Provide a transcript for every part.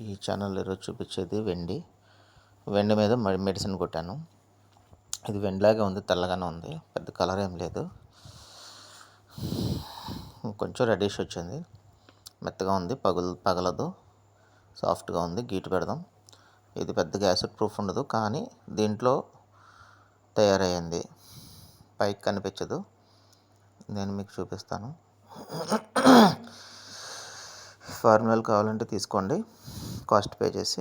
ఈ ఛానల్ ఈరోజు చూపించేది వెండి. వెండి మీద మెడిసిన్ కొట్టాను. ఇది వెండిలాగే ఉంది తెల్లగానే ఉంది పెద్ద కలర్ ఏం లేదు. కొంచెం రెడీష్ వచ్చింది. మెత్తగా ఉంది పగులు పగలదు. సాఫ్ట్గా ఉంది గీటు పెడదాం. ఇది పెద్దగా యాసిడ్ ప్రూఫ్ ఉండదు కానీ దీంట్లో తయారయ్యింది. పైకి కనిపించదు. నేను మీకు చూపిస్తాను. ఫార్ములాలు కావాలంటే తీసుకోండి. కాస్ట్ పే చేసి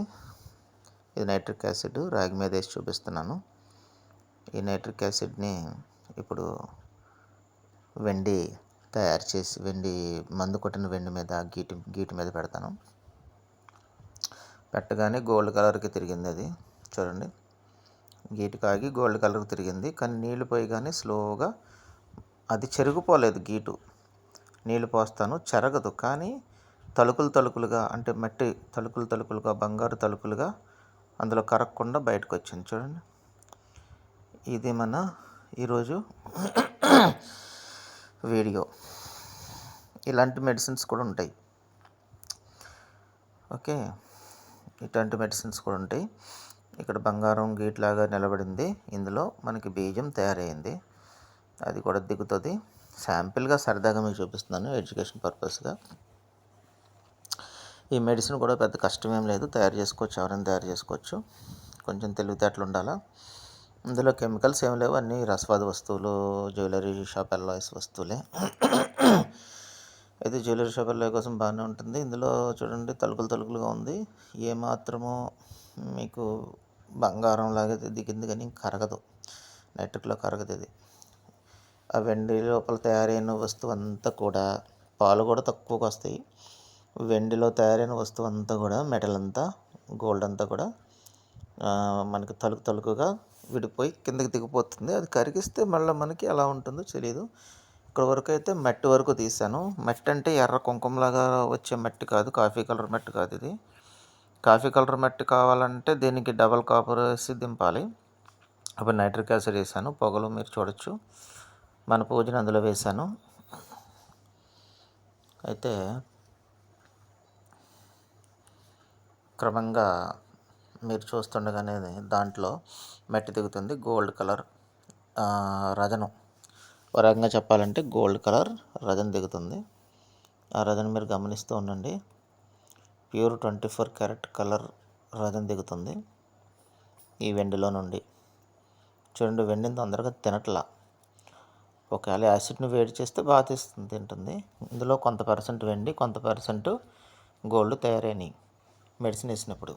ఇది నైట్రిక్ యాసిడ్ రాగి మీద వేసి చూపిస్తున్నాను. ఈ నైట్రిక్ యాసిడ్ని ఇప్పుడు వెండి తయారు చేసి వెండి మందు కొట్టిన వెండి మీద గీటి గీటి మీద పెడతాను. పెట్టగానే గోల్డ్ కలర్కి తిరిగింది అది. చూడండి. గీటు కాగి గోల్డ్ కలర్కి తిరిగింది. కానీ నీళ్ళు పోయి కానీ స్లోగా అది చెరిగిపోలేదు గీటు. నీళ్ళు పోస్తాను చెరగదు. కానీ తలుకులు తలుకులుగా అంటే మట్టి తలుకులు తలుకులుగా బంగారు తలుకులుగా అందులో కరగకుండా బయటకు వచ్చింది చూడండి. ఇది మన ఈరోజు వీడియో. ఇలాంటి మెడిసిన్స్ కూడా ఉంటాయి. ఓకే? ఇట్లాంటి మెడిసిన్స్ కూడా ఉంటాయి. ఇక్కడ బంగారం గీట్లాగా నిలబడింది. ఇందులో మనకి బీజం తయారైంది. అది కూడా దిగుతుంది. శాంపిల్గా సరదాగా మీకు చూపిస్తున్నాను ఎడ్యుకేషన్ పర్పస్గా. ఈ మెడిసిన్ కూడా పెద్ద కష్టం ఏం లేదు. తయారు చేసుకోవచ్చు. ఎవరైనా తయారు చేసుకోవచ్చు. కొంచెం తెలివితేటలు ఉండాలా? ఇందులో కెమికల్స్ ఏం లేవు. అన్నీ రసవాద వస్తువులు జ్యువెలరీ షాప్ ఎల్లాయిస్ వస్తువులే. అయితే జ్యువెలరీ షాప్ ఎల్లాయి కోసం బాగానే ఉంటుంది. ఇందులో చూడండి తలుకులు తలుకులుగా ఉంది. ఏమాత్రము మీకు బంగారం లాగా దిగింది కానీ కరగదు. నెట్ట్లో కరగదు ఇది. ఆ వెండి లోపల తయారైన వస్తువు అంతా కూడా పాలు కూడా తక్కువగా వస్తాయి. వెండిలో తయారైన వస్తువు అంతా కూడా మెటల్ అంతా గోల్డ్ అంతా కూడా మనకి తలుకు తలుకుగా విడిపోయి కిందకి దిగిపోతుంది. అది కరిగిస్తే మళ్ళీ మనకి ఎలా ఉంటుందో తెలియదు ఇక్కడ వరకు అయితే మట్టి వరకు తీసాను మట్టి అంటే ఎర్ర కుంకుమలాగా వచ్చే మట్టి కాదు కాఫీ కలర్ మట్టి కాదు ఇది. కాఫీ కలర్ మట్టి కావాలంటే దీనికి డబల్ కాపర్ వేసి దింపాలి. అప్పుడు నైట్రిక్ యాసిడ్ వేసాను పొగలు మీరు చూడొచ్చు. మన పూజను అందులో వేశాను. అయితే క్రమంగా మీరు చూస్తుండగానే దాంట్లో మట్టి దిగుతుంది. గోల్డ్ కలర్ రజనం. ఒక రకంగా చెప్పాలంటే గోల్డ్ కలర్ రజన దిగుతుంది. ఆ రజన మీరు గమనిస్తూ ఉండండి. Pure twenty four carat colour రజన దిగుతుంది ఈ వెండిలో నుండి. చూడండి వెండిని తొందరగా తినట్లా. ఒకవేళ యాసిడ్ని వేడి చేస్తే బాగా తీస్తుంది తింటుంది. ఇందులో కొంత పర్సెంట్ వెండి కొంత పర్సెంట్ గోల్డ్ తయారైనవి మెడిసిన్ వేసినప్పుడు.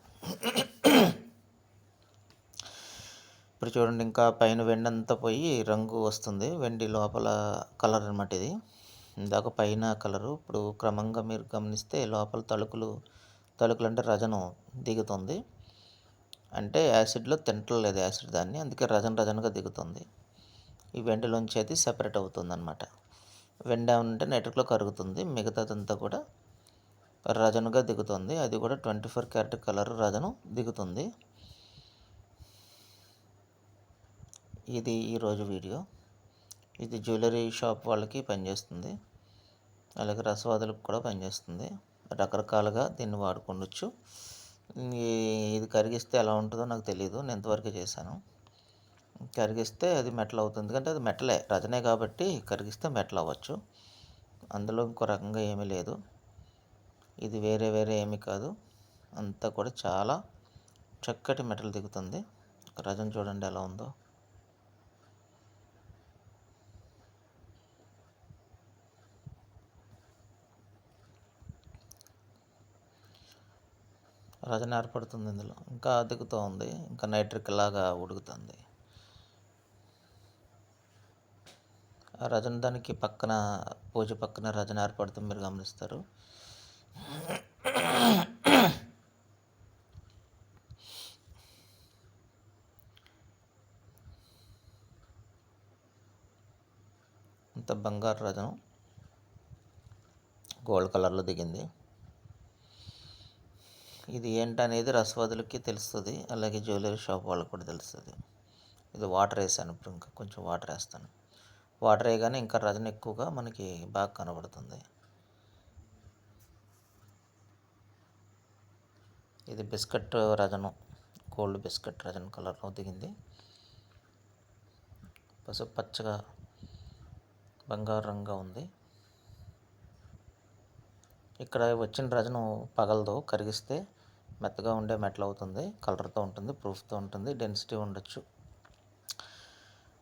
ఇప్పుడు చూడండి ఇంకా పైన వెండి అంతా పోయి రంగు వస్తుంది. వెండి లోపల కలర్ అనమాట ఇది. ఇందాక పైన కలరు. ఇప్పుడు క్రమంగా మీరు గమనిస్తే లోపల తలుకులు తలుకులు అంటే రజనం దిగుతుంది. అంటే యాసిడ్లో తింటలేదు యాసిడ్ దాన్ని. అందుకే రజన్ రజనగా దిగుతుంది. ఈ వెండిలోంచి అయితే సెపరేట్ అవుతుంది అనమాట వెండి ఉంటే నెట్వర్క్లో కరుగుతుంది. మిగతాదంతా కూడా రజనుగా దిగుతుంది. అది కూడా ట్వంటీ ఫోర్ క్యారెట్ కలర్ రజను దిగుతుంది. ఇది ఈరోజు వీడియో. ఇది జ్యువెలరీ షాప్ వాళ్ళకి పనిచేస్తుంది. అలాగే రసవాదులకు కూడా పనిచేస్తుంది. రకరకాలుగా దీన్ని వాడుకోవచ్చు ఇది కరిగిస్తే ఎలా ఉంటుందో నాకు తెలియదు నేను ఇంతవరకు చేశాను. కరిగిస్తే అది మెటల్ అవుతుంది. ఎందుకంటే అది మెటలే. రజనే కాబట్టి కరిగిస్తే మెటల్ అవ్వచ్చు. అందులో ఇంకో రకంగా ఏమీ లేదు. ఇది వేరే వేరే ఏమి కాదు. అంతా కూడా చాలా చక్కటి మెటల్ దిగుతుంది. రజం చూడండి ఎలా ఉందో. రజన ఏర్పడుతుంది ఇందులో. ఇంకా దిగుతూ ఉంది. ఇంకా నైట్రిక్ లాగా ఉడుకుతుంది. రజన దానికి పక్కన పూజ పక్కన రజన ఏర్పడుతుంది మీరు గమనిస్తారు. ఇంత బంగారు రజనం గోల్డ్ కలర్లో దిగింది. ఇది ఏంటనేది రసవాదులకి తెలుస్తుంది అలాగే జ్యువెలరీ షాప్ వాళ్ళకి కూడా తెలుస్తుంది. ఇది వాటర్ వేసాను ఇప్పుడు ఇంకా కొంచెం వాటర్ వేస్తాను. వాటర్ వేయగానే ఇంకా రజన ఎక్కువగా మనకి బాగా కనబడుతుంది. ఇది బిస్కెట్ రజను గోల్డ్ బిస్కెట్ రజన్ కలర్లో దిగింది. పసుపు పచ్చగా బంగారు రంగుగా ఉంది. ఇక్కడ వచ్చిన రజను పగలదు కరిగిస్తే మెత్తగా ఉండే మెటల్ అవుతుంది కలర్తో ఉంటుంది ప్రూఫ్తో ఉంటుంది డెన్సిటీ ఉండొచ్చు.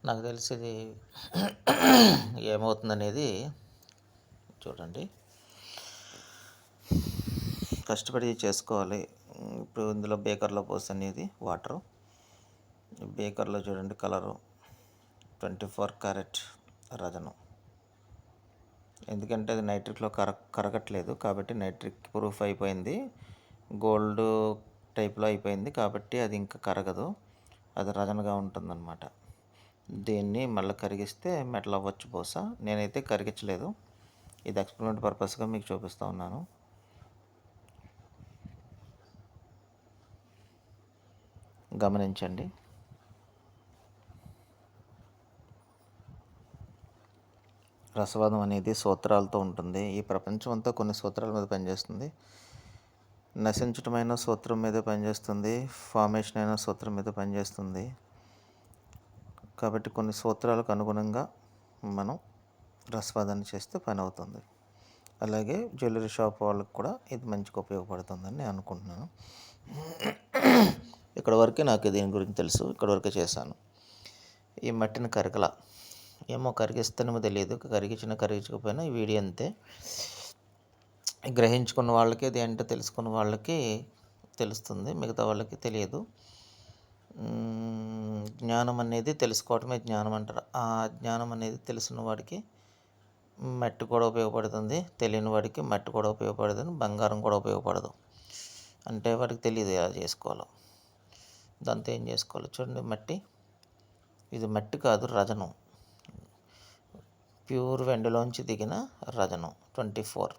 నాకు తెలిసి ఇది ఏమవుతుందనేది చూడండి. కష్టపడి చేసుకోవాలి. ఇప్పుడు ఇందులో బేకర్లో పోస్తాను అనేది వాటరు. బేకర్లో చూడండి కలరు. ట్వంటీ ఫోర్ క్యారెట్ రజను. ఎందుకంటే అది నైట్రిక్లో కర కరగట్లేదు కాబట్టి నైట్రిక్ ప్రూఫ్ అయిపోయింది. గోల్డ్ టైప్లో అయిపోయింది కాబట్టి అది ఇంకా కరగదు. అది రజనగా ఉంటుందన్నమాట. దీన్ని మళ్ళీ కరిగిస్తే మెటల్ అవ్వచ్చు బహుశా. నేనైతే కరిగించలేదు. ఇది ఎక్స్పెరిమెంట్ పర్పస్గా మీకు చూపిస్తూ ఉన్నాను. గమనించండి. రసవాదం అనేది సూత్రాలతో ఉంటుంది. ఈ ప్రపంచం అంతా కొన్ని సూత్రాల మీద పనిచేస్తుంది. నశించటమైన సూత్రం మీద పనిచేస్తుంది. ఫార్మేషన్ అయిన సూత్రం మీద పనిచేస్తుంది. కాబట్టి కొన్ని సూత్రాలకు అనుగుణంగా మనం రసవాదాన్ని చేస్తే పని అవుతుంది. అలాగే జ్యువెలరీ షాప్ వాళ్ళకి కూడా ఇది మంచిగా ఉపయోగపడుతుందని నేను అనుకుంటున్నాను. ఇక్కడ వరకే నాకు దీని గురించి తెలుసు ఇక్కడ వరకే చేశాను. ఈ మట్టిని కరకల ఏమో కరిగిస్తానేమో తెలియదు. కరిగించిన కరిగించకపోయినా ఈ వీడియో అంతే. గ్రహించుకున్న వాళ్ళకి ఇది ఏంటో తెలుసుకున్న వాళ్ళకి తెలుస్తుంది. మిగతా వాళ్ళకి తెలియదు. జ్ఞానం అనేది తెలుసుకోవటమే జ్ఞానం అంటారు. ఆ జ్ఞానం అనేది తెలిసిన వాడికి మట్టి కూడా ఉపయోగపడుతుంది. తెలియని వాడికి మట్టి కూడా ఉపయోగపడుతుంది బంగారం కూడా ఉపయోగపడదు. అంటే వాడికి తెలియదు ఎలా చేసుకోవాలో. దాంతో ఏం చేసుకోవాలి చూడండి మట్టి. ఇది మట్టి కాదు రజనం. ప్యూర్ వెండిలోంచి దిగిన రజనం ట్వంటీ ఫోర్.